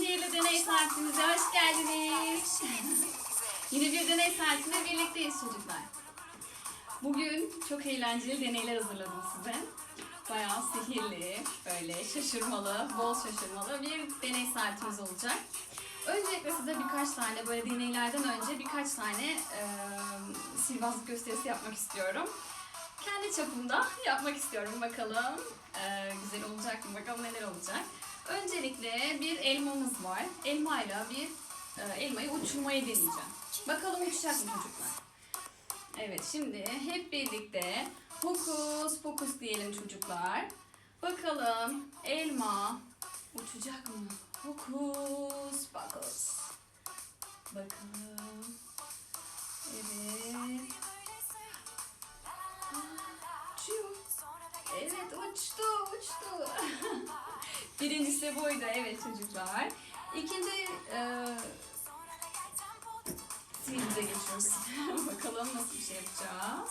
diye Sihirli deney saatimize hoş geldiniz. Yine bir deney saatinde birlikteyiz çocuklar. Bugün çok eğlenceli deneyler hazırladım size. Bayağı sihirli, böyle şaşırmalı, bol şaşırmalı bir deney saatimiz olacak. Öncelikle size birkaç tane böyle deneylerden önce birkaç tane e, sihirbazlık gösterisi yapmak istiyorum. Kendi çapımda yapmak istiyorum. Bakalım e, güzel olacak mı? Bakalım neler olacak. Öncelikle bir elmamız var. Elmayla bir e, elmayı uçurmayı deneyeceğim. Bakalım uçacak mı çocuklar? Evet şimdi hep birlikte hokus pokus diyelim çocuklar. Bakalım elma uçacak mı? Hokus pokus. Bakalım. Evet. Uçuyor. Evet uçtu uçtu. Birincisi buydu evet çocuklar. İkinci e, geçiyoruz. Bakalım nasıl bir şey yapacağız.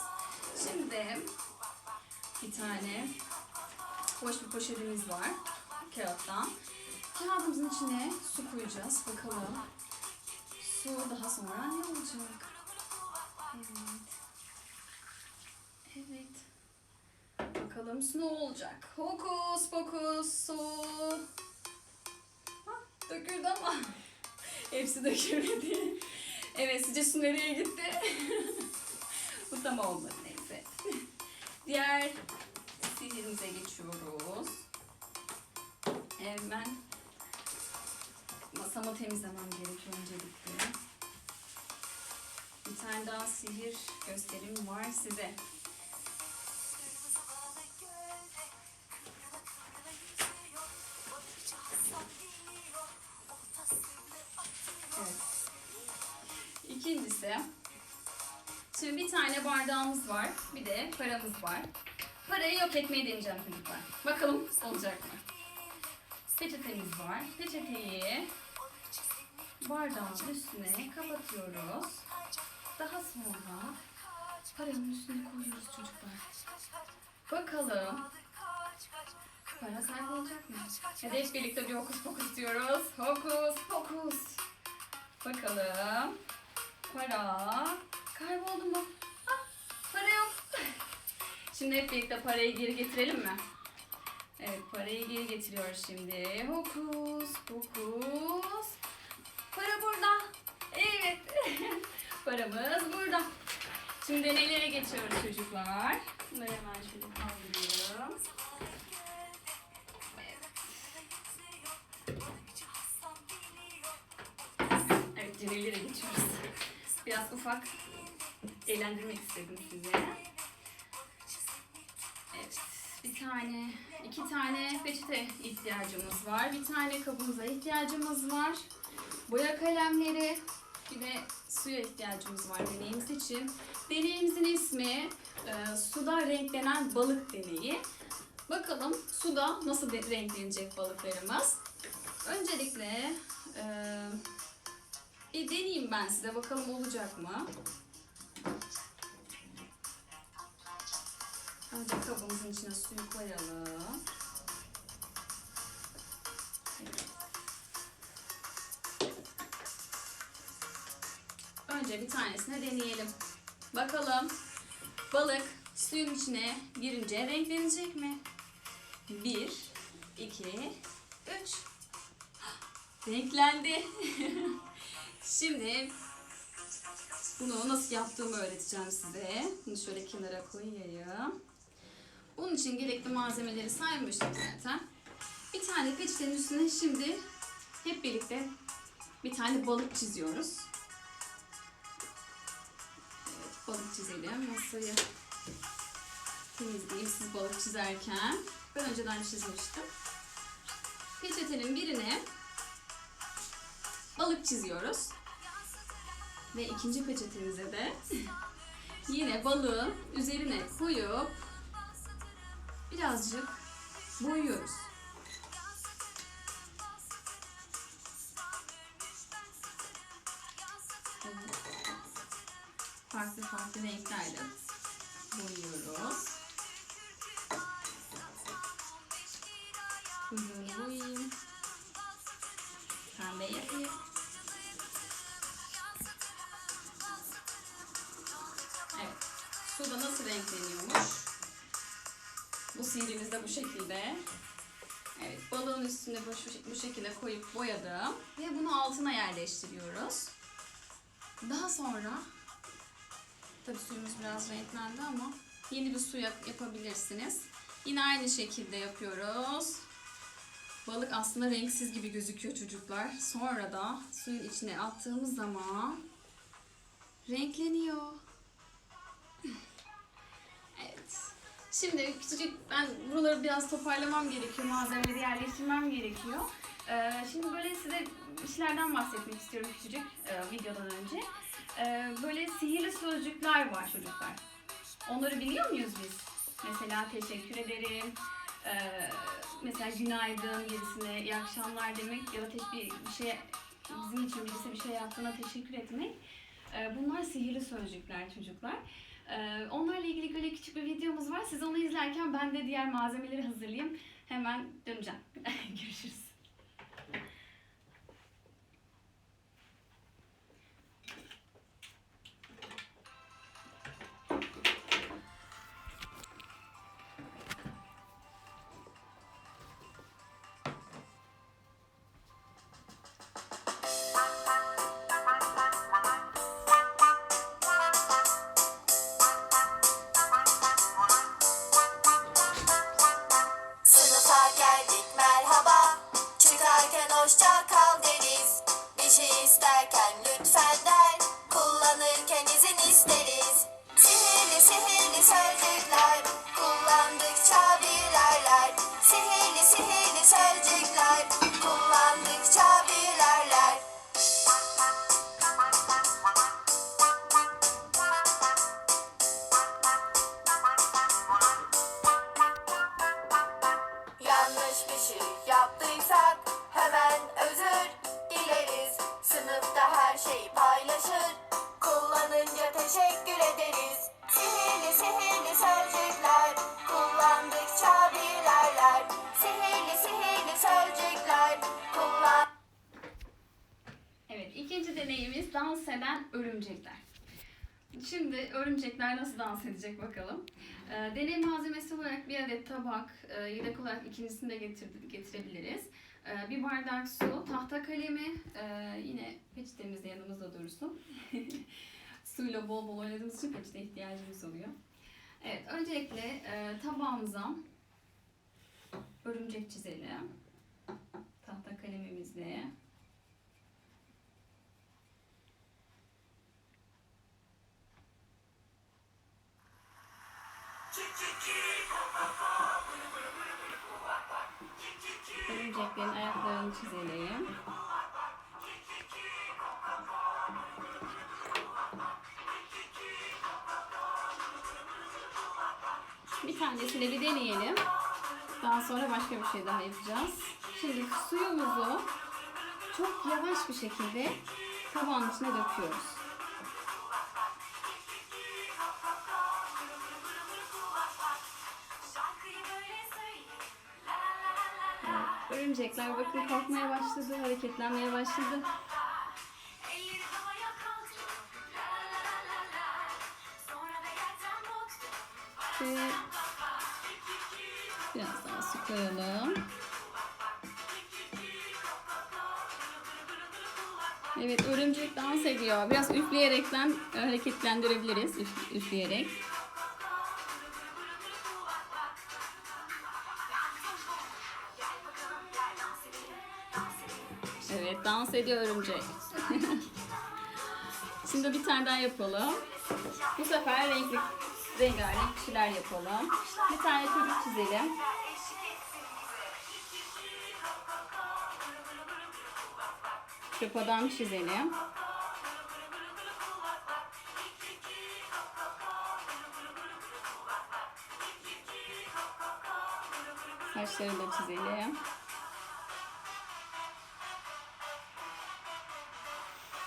Şimdi bir tane boş bir poşetimiz var kağıttan. Kağıdımızın içine su koyacağız. Bakalım su daha sonra ne olacak? Evet. Evet. Bakalım su ne olacak? Hokus pokus su. Döküldü ama. Hepsi dökülmedi. Evet sizce su nereye gitti? Bu tam olmadı neyse. Diğer sihirimize geçiyoruz. Hemen masamı temizlemem gerekiyor öncelikle. Bir tane daha sihir gösterim var size. Bardağımız var, bir de paramız var. Parayı yok etmeyi deneyeceğim çocuklar. Bakalım olacak mı? Peçetemiz var. Peçeteyi bardağın üstüne kapatıyoruz. Daha sonra paranın üstüne koyuyoruz çocuklar. Bakalım para kaybolacak mı? Hadi hep birlikte bir hokus pokus diyoruz. Hokus pokus. Bakalım. Para kayboldu mu? Şimdi hep birlikte parayı geri getirelim mi? Evet parayı geri getiriyoruz şimdi. Hokus pokus. Para burada. Evet. Paramız burada. Şimdi deneylere geçiyoruz çocuklar. Bunları hemen şöyle kaldırıyorum. Evet deneylere geçiyoruz. Biraz ufak eğlendirmek istedim size. Bir tane, iki tane peçete ihtiyacımız var. Bir tane kabımıza ihtiyacımız var. Boya kalemleri, bir de suya ihtiyacımız var deneyimiz için. Deneyimizin ismi e, suda renklenen balık deneyi. Bakalım suda nasıl renklenecek balıklarımız. Öncelikle e, bir deneyeyim ben size bakalım olacak mı? Önce kabımızın içine suyu koyalım. Önce bir tanesine deneyelim. Bakalım balık suyun içine girince renklenecek mi? Bir, iki, üç. Renklendi. Şimdi bunu nasıl yaptığımı öğreteceğim size. Bunu şöyle kenara koyayım. Bunun için gerekli malzemeleri saymıştım zaten. Bir tane peçetenin üstüne şimdi hep birlikte tane balık çiziyoruz. Evet, balık çizelim. Masayı temizleyeyim siz balık çizerken. Ben önceden çizmiştim. Peçetenin birine balık çiziyoruz. Ve ikinci peçetemize de yine balığı üzerine koyup birazcık boyuyoruz. Farklı farklı renklerle boyuyoruz. Kuyruğunu boyayayım. Pembe yapayım. Şekilde. Evet, balığın üstüne bu, şekilde koyup boyadım. Ve bunu altına yerleştiriyoruz. Daha sonra, tabii suyumuz biraz renklendi ama yeni bir su yap- yapabilirsiniz. Yine aynı şekilde yapıyoruz. Balık aslında renksiz gibi gözüküyor çocuklar. Sonra da suyun içine attığımız zaman renkleniyor. Evet. Şimdi küçücük ben buraları biraz toparlamam gerekiyor. Malzemeleri yerleştirmem gerekiyor. Ee, şimdi böyle size işlerden bahsetmek istiyorum küçücük e, videodan önce. Ee, böyle sihirli sözcükler var çocuklar. Onları biliyor muyuz biz? Mesela teşekkür ederim. Ee, mesela günaydın birisine iyi akşamlar demek ya da bir, şey bizim için birisi bir şey yaptığına teşekkür etmek. Ee, bunlar sihirli sözcükler çocuklar. Ee, onlarla ilgili böyle küçük bir videomuz var. Siz onu izlerken ben de diğer malzemeleri hazırlayayım. Hemen döneceğim. Görüşürüz. Örümcekler nasıl dans edecek bakalım. Ee, deney malzemesi olarak bir adet tabak, e, yedek olarak ikincisini de getir- getirebiliriz. Ee, bir bardak su, tahta kalemi, e, yine peçetemiz de yanımızda dursun. Suyla bol bol oynadığımız için peçete ihtiyacımız oluyor. Evet, öncelikle e, tabağımıza örümcek çizelim. Tahta kalemimizle. Çizelim. Bir tanesini bir deneyelim. Daha sonra başka bir şey daha yapacağız. Şimdi suyumuzu çok yavaş bir şekilde tabağın içine döküyoruz. Örümcekler bakın kalkmaya başladı, hareketlenmeye başladı. Ve biraz daha su koyalım. Evet örümcek dans ediyor. Biraz üfleyerekten hareketlendirebiliriz. Üf- üfleyerek. Dans ediyor örümcek. Şimdi bir tane daha yapalım. Bu sefer renkli rengarenk kişiler yapalım. Bir tane çocuk çizelim. Çöp adam çizelim. Saçlarını da çizelim.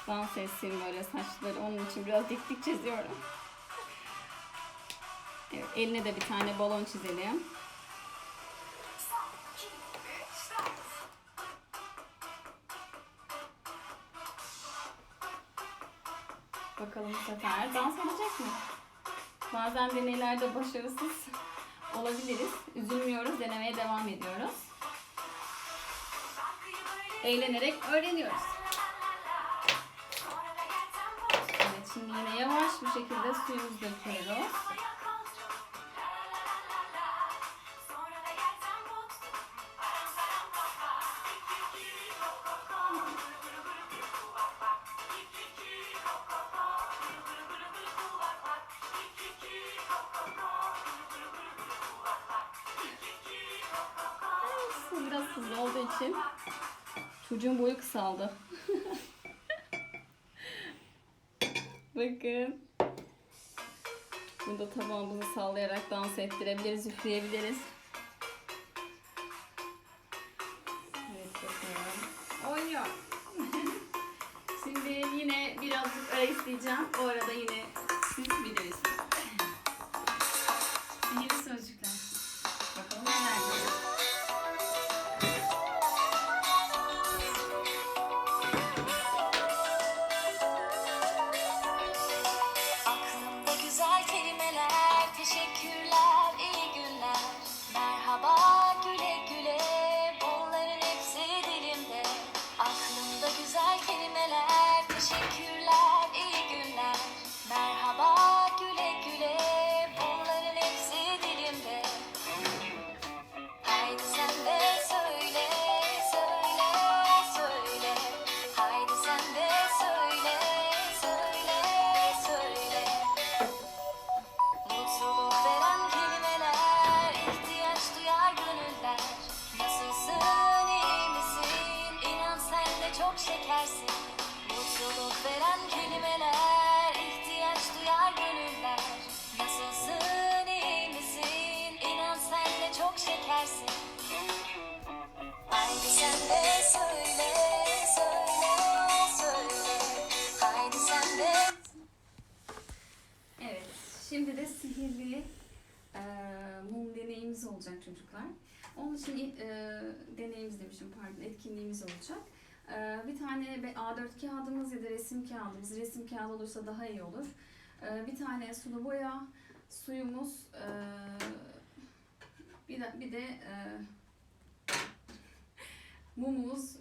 Dans etsin böyle saçları. Onun için biraz dik dik çiziyorum. Evet, eline de bir tane balon çizelim. Bakalım bu sefer dans edecek mi? Bazen deneylerde başarısız olabiliriz. Üzülmüyoruz, denemeye devam ediyoruz. Eğlenerek öğreniyoruz. Şimdi yine yavaş bir şekilde suyumuzu döküyoruz. Biraz hızlı olduğu için çocuğun boyu kısaldı. Bakın. Burada tabağımızı sallayarak dans ettirebiliriz, üfleyebiliriz. Evet bakalım. Oynuyor. Şimdi yine birazcık ara isteyeceğim. O arada yine çok şekersin. Mutluluk veren kelimeler, ihtiyaç duyar gönüller. Nasılsın, iyi misin? İnan sen de çok şekersin. Haydi sen de söyle, söyle, söyle. Haydi sen de Evet, şimdi de sihirli eee, mum deneyimiz olacak çocuklar. Onun için eee deneyimiz demişim pardon, etkinliğimiz olacak. Eee, bir tane be- A4 kağıdımız ya da resim kağıdımız, resim kağıdı olursa daha iyi olur. Eee, bir tane sulu boya, suyumuz, eee, bir de, bir de mumumuz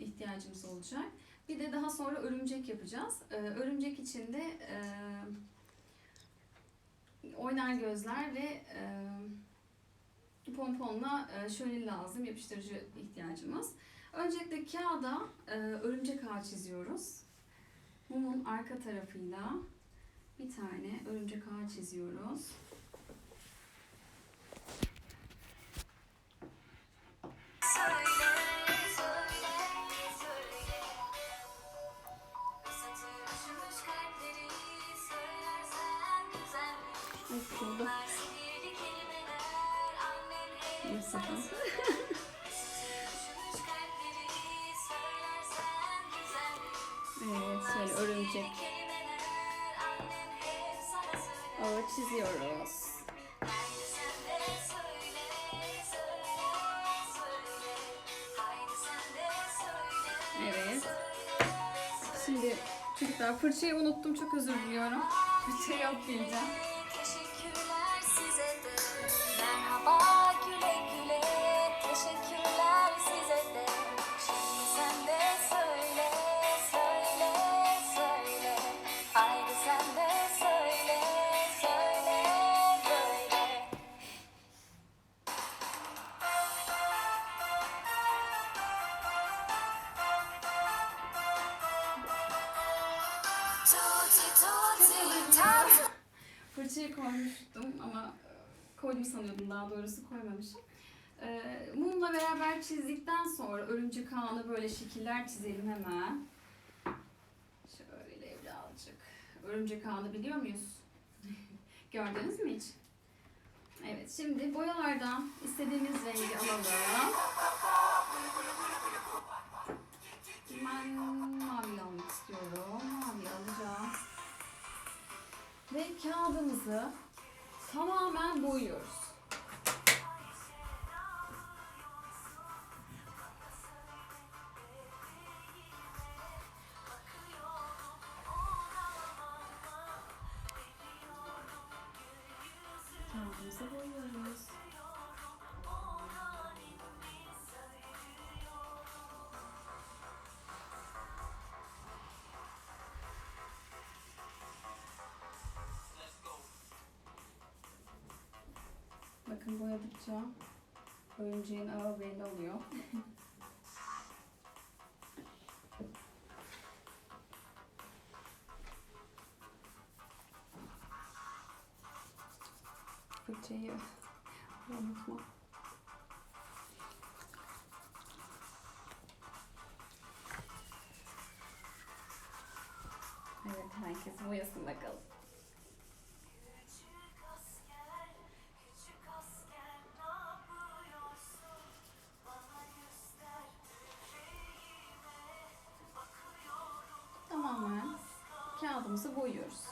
ihtiyacımız olacak. Bir de daha sonra örümcek yapacağız. Örümcek için de oynar gözler ve pomponla e, şölin lazım yapıştırıcı ihtiyacımız. Öncelikle kağıda e, örümcek ağı çiziyoruz. Mumun arka tarafıyla bir tane örümcek ağı çiziyoruz. Söyle. Evet. Şimdi çocuklar fırçayı unuttum çok özür diliyorum. Fırçayı alıp geleceğim. Doğrusu koymamışım. Ee, mumla beraber çizdikten sonra örümcek ağına böyle şekiller çizelim hemen. Şöyle birazcık. Örümcek ağını biliyor muyuz? Gördünüz mü hiç? Evet şimdi boyalardan istediğimiz rengi alalım. Ben mavi almak istiyorum. Mavi alacağım. Ve kağıdımızı tamamen boyuyoruz. Bakın boyadıkça örümceğin ağı belli oluyor. Fırçayı unutma. Evet herkes boyasın bakalım. Kağıdımızı boyuyoruz.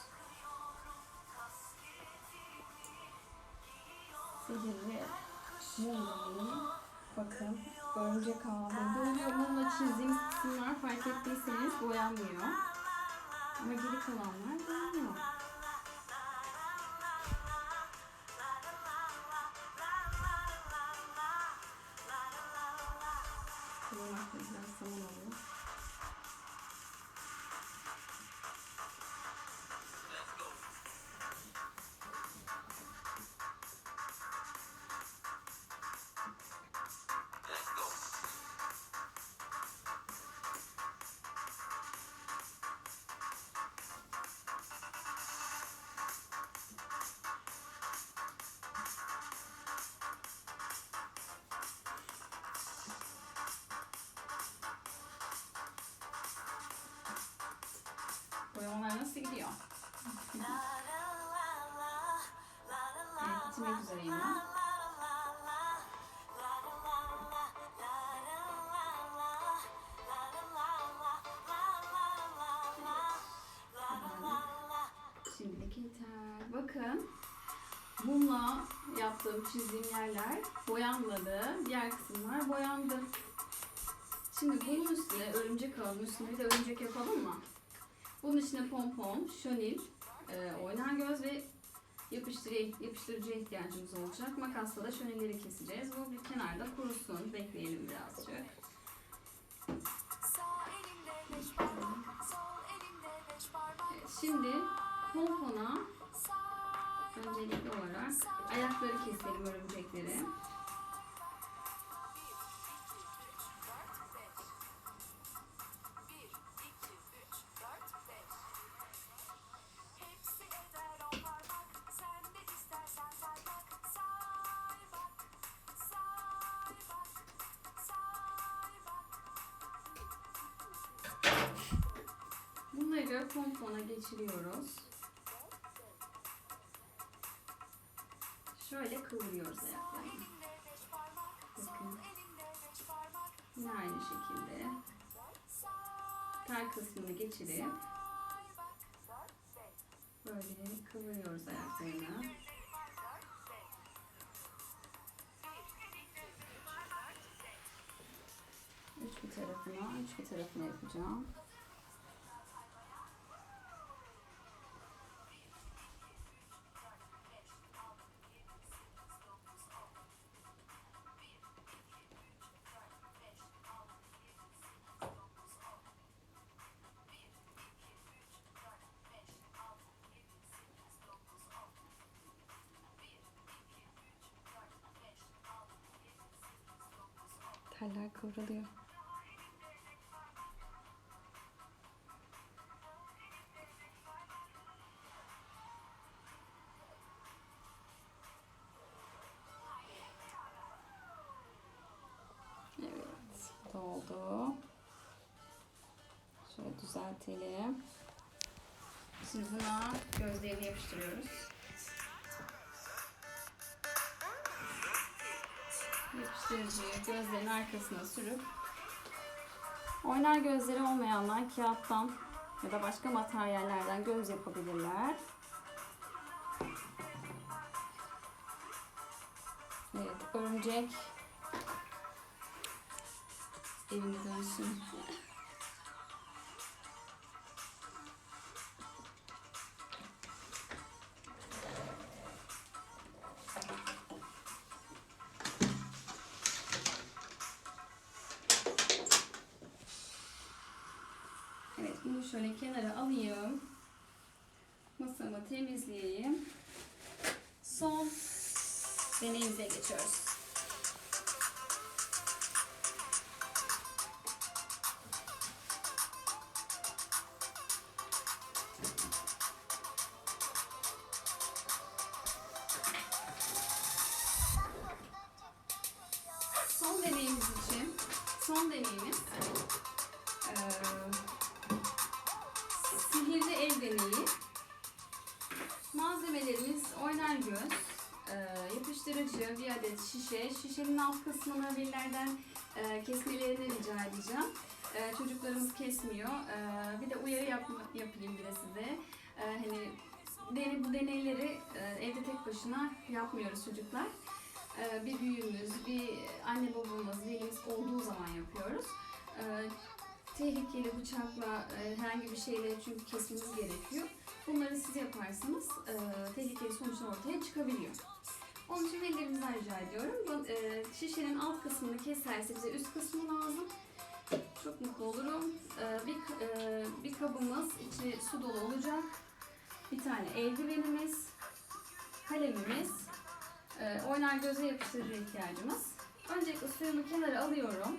Sihirli mumların bakın örümcek ağı böyle mumla çizdiğimiz kısımlar fark ettiyseniz boyanmıyor. Ama geri kalanlar boyanıyor. La la Şimdilik yeter. Bakın mumla yaptığım çizdiğim yerler boyanmadı. Diğer kısımlar boyandı. Şimdi bunun üstüne örümcek alalım. Üstüne bir de örümcek yapalım mı? Bunun içine pompon, şönil, yapıştırıcı, yapıştırıcıya ihtiyacımız olacak. Makasla da şönilleri keseceğiz. Bu bir kenarda kurusun. Bekleyelim birazcık. Şimdi pompona öncelikli olarak ayakları keselim örümcekleri. Geçiriyoruz. Şöyle kıvırıyoruz ayaklarını. Bakın. Yine aynı şekilde tel kısmını geçirip böyle kıvırıyoruz ayaklarını. Üç bir tarafına, üç bir tarafına yapacağım. kıvrılıyor. Evet, doldu. Şöyle düzeltelim. Şimdi buna gözlerini yapıştırıyoruz. Yapıştırıcıyı gözlerin arkasına sürüp oynar gözleri olmayanlar kağıttan ya da başka materyallerden göz yapabilirler. Evet, örümcek evine dönsün. Şöyle kenara alayım. Masamı temizleyeyim. Son deneyimize geçiyoruz. 1 adet şişe. Şişenin alt kısmını birilerden e, kesmelerini rica edeceğim. E, çocuklarımız kesmiyor. E, bir de uyarı yapma, yapayım bir size. E, hani dene, bu deneyleri e, evde tek başına yapmıyoruz çocuklar. E, bir büyüğümüz, bir anne babamız, birimiz olduğu zaman yapıyoruz. E, tehlikeli bıçakla e, herhangi bir şeyle çünkü kesmemiz gerekiyor. Bunları siz yaparsanız e, tehlikeli sonuçlar ortaya çıkabiliyor. Onun için ellerimizden rica ediyorum. E, şişenin alt kısmını keserse bize üst kısmı lazım. Çok mutlu olurum. E, bir, e, bir kabımız içi su dolu olacak. Bir tane eldivenimiz, kalemimiz, oynar göze yapıştırıcı ihtiyacımız. Öncelikle suyumu kenara alıyorum.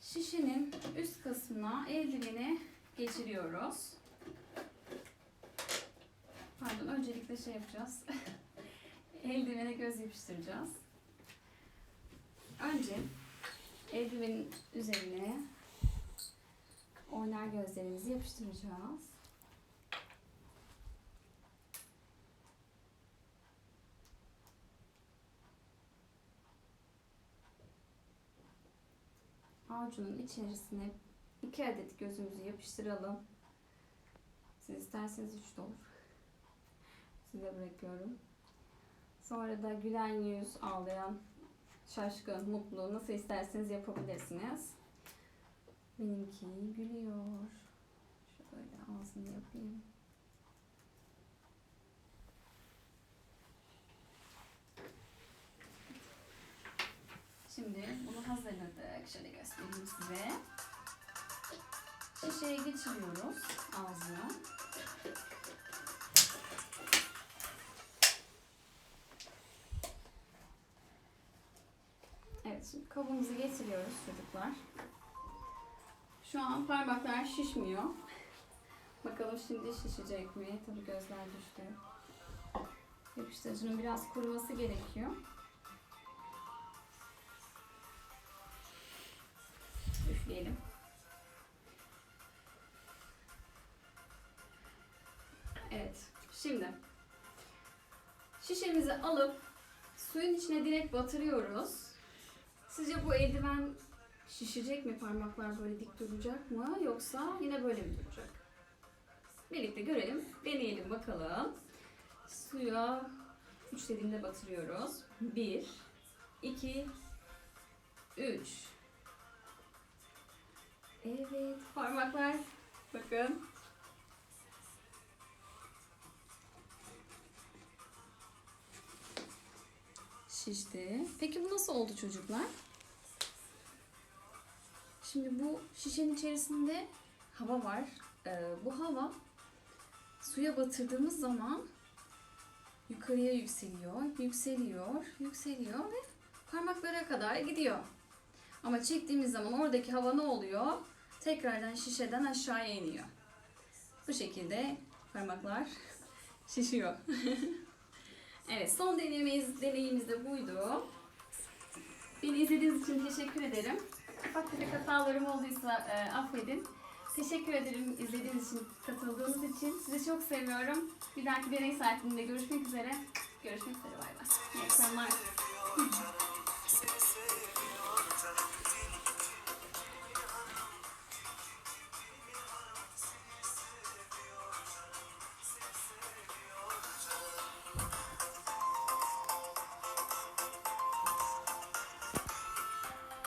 Şişenin üst kısmına eldiveni geçiriyoruz. Pardon, öncelikle şey yapacağız. Eldivene göz yapıştıracağız. Önce eldivenin üzerine oynar gözlerimizi yapıştıracağız. Avucunun içerisine iki adet gözümüzü yapıştıralım. Siz isterseniz üç de olur. Size bırakıyorum. Sonra da gülen yüz, ağlayan, şaşkın, mutlu nasıl isterseniz yapabilirsiniz. Benimki gülüyor. Şöyle ağzını yapayım. Şimdi bunu hazırladık. Şöyle göstereyim size. Şişeye geçiriyoruz ağzına. Kabımızı getiriyoruz çocuklar. Şu an parmaklar şişmiyor. Bakalım şimdi şişecek mi? Tabii gözler düştü. Yapıştırıcının biraz kuruması gerekiyor. Üfleyelim. Evet, şimdi şişemizi alıp suyun içine direkt batırıyoruz. Sizce bu eldiven şişecek mi? Parmaklar böyle dik duracak mı? Yoksa yine böyle mi duracak? Birlikte görelim. Deneyelim bakalım. Suya üç dediğimde batırıyoruz. Bir, iki, üç. Evet, parmaklar. Bakın. Şişti. Peki bu nasıl oldu çocuklar? Şimdi bu şişenin içerisinde hava var. Ee, bu hava suya batırdığımız zaman yukarıya yükseliyor, yükseliyor, yükseliyor ve parmaklara kadar gidiyor. Ama çektiğimiz zaman oradaki hava ne oluyor? Tekrardan şişeden aşağıya iniyor. Bu şekilde parmaklar şişiyor. evet, son deneyimiz, deneyimiz de buydu. Beni izlediğiniz için teşekkür ederim. Ufak tefek hatalarım olduysa e, affedin. Teşekkür ederim izlediğiniz için, katıldığınız için. Sizi çok seviyorum. Bir dahaki deney saatinde görüşmek üzere. Görüşmek üzere bay bay. İyi akşamlar.